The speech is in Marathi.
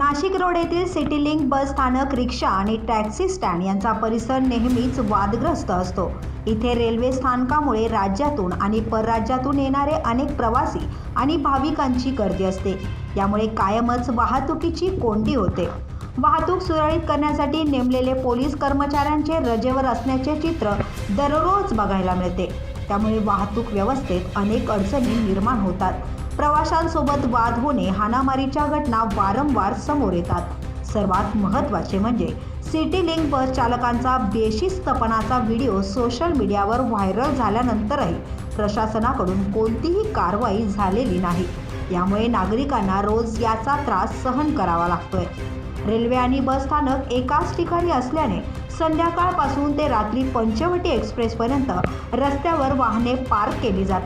नाशिक रोड येथील सिटी लिंक बस स्थानक रिक्षा आणि टॅक्सी स्टँड यांचा परिसर नेहमीच वादग्रस्त असतो. इथे रेल्वे स्थानकामुळे राज्यातून आणि परराज्यातून येणारे अनेक प्रवासी आणि भाविकांची गर्दी असते. यामुळे कायमच वाहतुकीची कोंडी होते. वाहतूक सुरळीत करण्यासाठी नेमलेले पोलीस कर्मचाऱ्यांचे रजेवर असण्याचे चित्र दररोज बघायला मिळते. त्यामुळे वाहतूक व्यवस्थेत अनेक अडचणी निर्माण होतात. प्रवाशांसोबत वाद होणे हाणामारीच्या घटना वारंवार समोर येतात. सर्वात महत्त्वाचे म्हणजे सिटी लिंक बस चालकांचा बेशिस्तपणाचा व्हिडिओ सोशल मीडियावर व्हायरल झाल्यानंतरही प्रशासनाकडून कोणतीही कारवाई झालेली नाही. यामुळे नागरिकांना रोज याचा त्रास सहन करावा लागतोय. रेल्वे आणि बस स्थानक एकाच ठिकाणी असल्याने संध्याकाळपासून ते रात्री पंचवटी एक्सप्रेसपर्यंत रस्त्यावर वाहने पार्क केली जातात.